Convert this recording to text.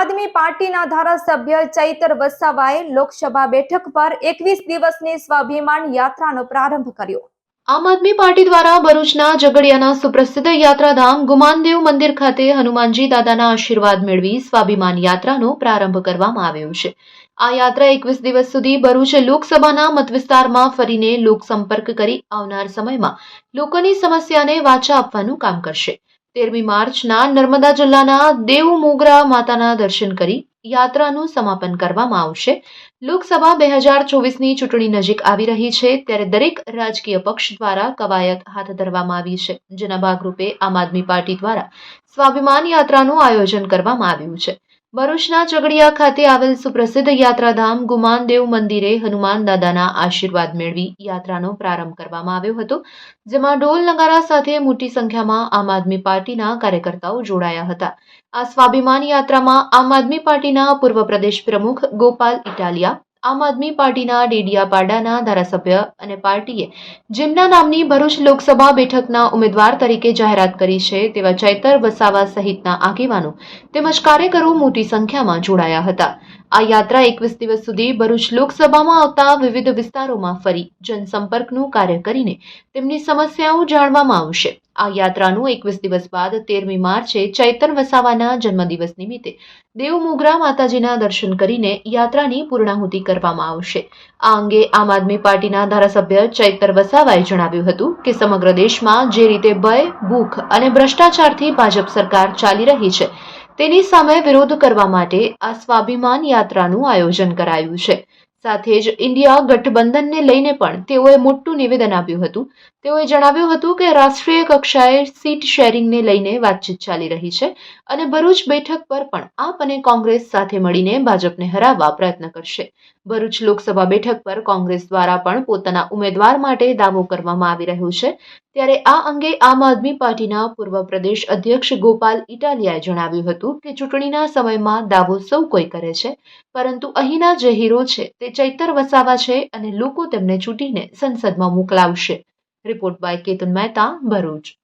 આદમી પાર્ટીના ધારાસભ્ય ચૈતર વસાવાએ લોકસભા બેઠક પર એકવીસ દિવસની સ્વાભિમાન યાત્રાનો પ્રારંભ કર્યો. આમ આદમી પાર્ટી દ્વારા ભરૂચના ઝઘડિયાના સુપ્રસિદ્ધ યાત્રાધામ ગુમાનદેવ મંદિર ખાતે હનુમાનજી દાદાના આશીર્વાદ મેળવી સ્વાભિમાન યાત્રાનો પ્રારંભ કરવામાં આવ્યો છે. આ યાત્રા એકવીસ દિવસ સુધી ભરૂચ લોકસભાના મતવિસ્તારમાં ફરીને લોકસંપર્ક કરી આવનાર સમયમાં લોકોની સમસ્યાને વાચા આપવાનું કામ કરશે. તેરમી માર્ચના નર્મદા જિલ્લાના દેવમોગરા માતાના દર્શન કરી યાત્રાનું સમાપન કરવામાં આવશે. લોકસભા બે હજાર ચોવીસની ચૂંટણી નજીક આવી રહી છે, ત્યારે દરેક રાજકીય પક્ષ દ્વારા કવાયત હાથ ધરવામાં આવી છે. જેના ભાગરૂપે આમ આદમી પાર્ટી દ્વારા સ્વાભિમાન યાત્રાનું આયોજન કરવામાં આવ્યું છે. ભરૂચના ચગડિયા ખાતે આવેલ સુપ્રસિદ્ધ યાત્રાધામ ગુમાનદેવ મંદિરે હનુમાન દાદાના આશીર્વાદ મેળવી યાત્રાનો પ્રારંભ કરવામાં આવ્યો હતો, જેમાં ઢોલ નગારા સાથે મોટી સંખ્યામાં આમ આદમી પાર્ટીના કાર્યકર્તાઓ જોડાયા હતા. આ સ્વાભિમાન યાત્રામાં આમ આદમી પાર્ટીના પૂર્વ પ્રદેશ પ્રમુખ ગોપાલ ઇટાલિયા આમ આદમી પાર્ટીના ડેડિયાપાડાના ધારાસભ્ય અને પાર્ટીએ જેમના નામની ભરૂચ લોકસભા બેઠકના ઉમેદવાર તરીકે જાહેરાત કરી છે તેવા ચૈતર વસાવા સહિતના આગેવાનો તેમજ કાર્યકરો મોટી સંખ્યામાં જોડાયા હતા. આ યાત્રા એકવીસ દિવસ સુધી ભરૂચ લોકસભામાં આવતા વિવિધ વિસ્તારોમાં ફરી જનસંપર્કનું કાર્ય કરીને તેમની સમસ્યાઓ જાણવામાં આવશે. આ યાત્રાનું એકવીસ દિવસ બાદ તેરમી માર્ચે ચૈતર વસાવાના જન્મદિવસ નિમિત્તે દેવ મોગરા માતાજીના દર્શન કરીને યાત્રાની પૂર્ણાહુતિ કરવામાં આવશે. આ અંગે આમ આદમી પાર્ટીના ધારાસભ્ય ચૈતર વસાવાએ જણાવ્યું હતું કે સમગ્ર દેશમાં જે રીતે ભય, ભૂખ અને ભ્રષ્ટાચારથી ભાજપ સરકાર ચાલી રહી છે, તેની સામે વિરોધ કરવા માટે આ સ્વાભિમાન યાત્રાનું આયોજન કરાયું છે. સાથે જ ઇન્ડિયા ગઠબંધનને લઈને પણ તેઓએ મોટું નિવેદન આપ્યું હતું. તેઓએ જણાવ્યું હતું કે રાષ્ટ્રીય કક્ષાએ સીટ શેરિંગને લઈને વાતચીત ચાલી રહી છે અને ભરૂચ બેઠક પર પણ આપ અને કોંગ્રેસ સાથે મળીને ભાજપને હરાવવા પ્રયત્ન કરશે. ભરૂચ લોકસભા બેઠક પર કોંગ્રેસ દ્વારા પણ પોતાના ઉમેદવાર માટે દાવો કરવામાં આવી રહ્યો છે. ત્યારે આ અંગે આમ આદમી પાર્ટીના પૂર્વ પ્રદેશ અધ્યક્ષ ગોપાલ ઇટાલિયાએ જણાવ્યું હતું કે ચૂંટણીના સમયમાં દાવો સૌ કોઈ કરે છે, પરંતુ અહીંના જે હીરો છે તે ચૈતર વસાવા છે અને લોકો તેમને ચૂંટીને સંસદમાં મોકલાવશે. Report by Ketan Mehta, Bharuch.